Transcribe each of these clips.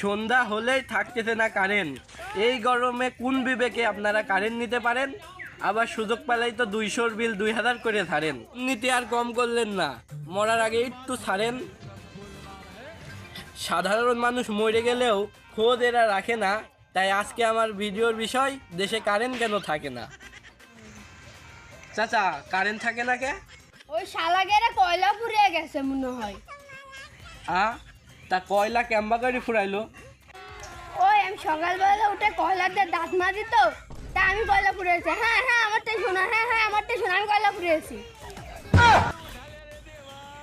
সন্ধ্যা হলেই থাকতেছে না কারেন্ট। এই গরমে কোন বিবেকে আপনারা কারেন্ট নিতে পারেন? আবার সুযোগ পেলেই তো দুইশোর বিল দুই হাজার করে ছাড়েন। নিতে আর কম করলেন না। মরার আগে একটু ছাড়েন। সাধারণ মানুষ মরে গেলেও খোঁজ এরা রাখে না। তাই আজকে আমার ভিডিওর বিষয় দেশে কারেন্ট কেন থাকে না? চাচা কারেন্ট থাকে না কে? ওই শালাগেরা কয়লা পুড়িয়ে গেছে মনে হয়। আ? তা কয়লা ক্যাম্বা করে ফুরাইলো? ওই আমি সকালবেলা উঠে কয়লা দিয়ে দাঁত মাজি তো তা আমি কয়লা পুড়িয়েছি হ্যাঁ হ্যাঁ আমারটাই শোনা হ্যাঁ হ্যাঁ আমারটাই শোনা আমি কয়লা পুড়িয়েছি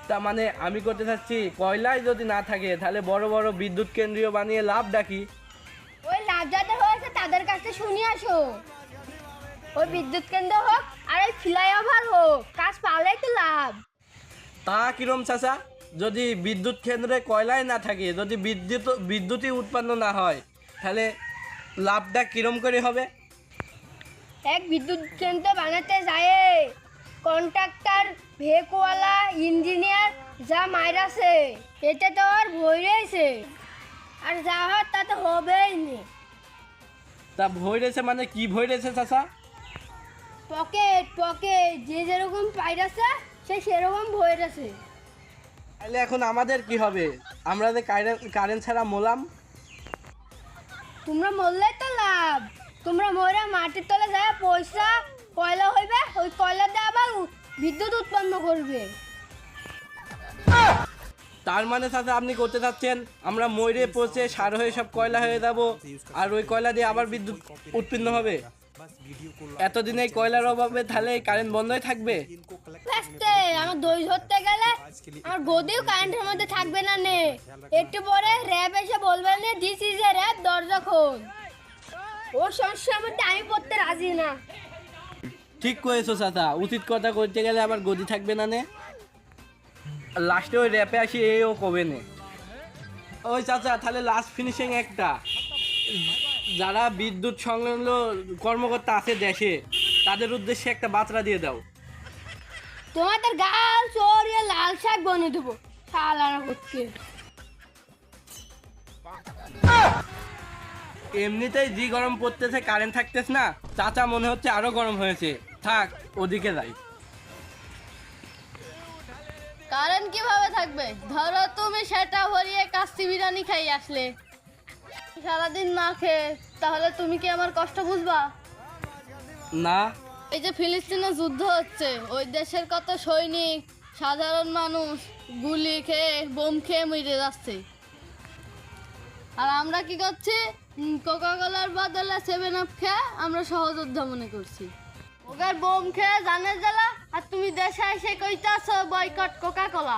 তা মানে আমি করতে চাচ্ছি কয়লাই যদি না থাকে তাহলে বড় বড় বিদ্যুৎ কেন্দ্রীয় বানিয়ে লাভ ডাকি ওই লাভ যাদের হয়েছে তাদের কাছে শুনি আসো। ওই বিদ্যুৎ কেন্দ্র হোক আর ওই ফ্লাইওভার হোক কাজ পালেই তো লাভ। তা কিরম চাচা? যদি বিদ্যুৎ কেন্দ্রে কয়লাই না থাকে যদি বিদ্যুৎ বিদ্যুৎই উৎপন্ন না হয় তাহলে লাভটা কিরম করে হবে? এক বিদ্যুৎ কেন্দ্র বানাতে যায় কন্ট্রাক্টর ভেকওয়ালা ইঞ্জিনিয়ার যা মাইরাছে এতে তো আর ভয় রয়েছে। আর যা হয় তা তো হবেই নি। তা ভয় রয়েছে মানে কি ভয় রয়েছে চাচা? পকেট পকেট যে যেরকম পাইরাছে সে সেরকম ভয় আছে তাহলে এখন আমাদের কি হবে? আমরা যে কারেন্ট ছাড়া মোলাম তোমরা মরলে তো লাভ। তোমরা মরে মাটির তলে যায় পয়সা কয়লা হইবে ওই কয়লা দিয়ে আবার বিদ্যুৎ উৎপন্ন করবে। তার মানে সাথে আপনি করতে চাচ্ছেন আমরা ময়রে পচে সার হয়ে সব কয়লা হয়ে যাব আর ওই কয়লা দিয়ে আবার বিদ্যুৎ উৎপন্ন হবে। এতদিন এই কয়লার অভাবে তাহলে কারেন্ট বন্ধই থাকবে? আমার দই ধরতে গেলে আমার গদিও কারেন্টের মধ্যে থাকবে না নে। একটু পরে র্যাব এসে বলবে নে দিস ইজ এ র্যাব দরজা খোল। ওর সমস্যার মধ্যে আমি পড়তে রাজি না। ঠিক করেছ চাচা উচিত কথা করতে গেলে আবার গদি থাকবে না নে? লাস্টে ওই র্যাপে আসি এও কবে নে? ওই চাচা তাহলে লাস্ট ফিনিশিং একটা। যারা বিদ্যুৎ সংলগ্ন কর্মকর্তা আছে দেশে তাদের উদ্দেশ্যে একটা বার্তা দিয়ে দাও। তোমাদের গাল চড়িয়ে লাল শাক বনে দেবো শালারা করতে এমনিতেই যে গরম পড়তেছে কারেন্ট থাকতেছে না চাচা মনে হচ্ছে আরও গরম হয়েছে। থাক ওদিকে যাই। কারেন্ট কীভাবে থাকবে? ধরো তুমি সেটা ভরিয়ে কাস্তি বিরিয়ানি খাই আসলে। সারাদিন না খেয়ে তাহলে তুমি কি আমার কষ্ট বুঝবা? না। এই যে ফিলিস্তিনে যুদ্ধ হচ্ছে ওই দেশের কত সৈনিক সাধারণ মানুষ গুলি খেয়ে, বোম খেয়ে মরে যাচ্ছে। আর আমরা কি করছি? কোকা কোলার বদলে সেভেন আপ খেয়ে আমরা সহযোদ্ধা মনে করছি। ওগার বোম খেয়ে জানে জ্বালা আর তুমি দেশে এসে কইতাছ বয়কট কোকা কোলা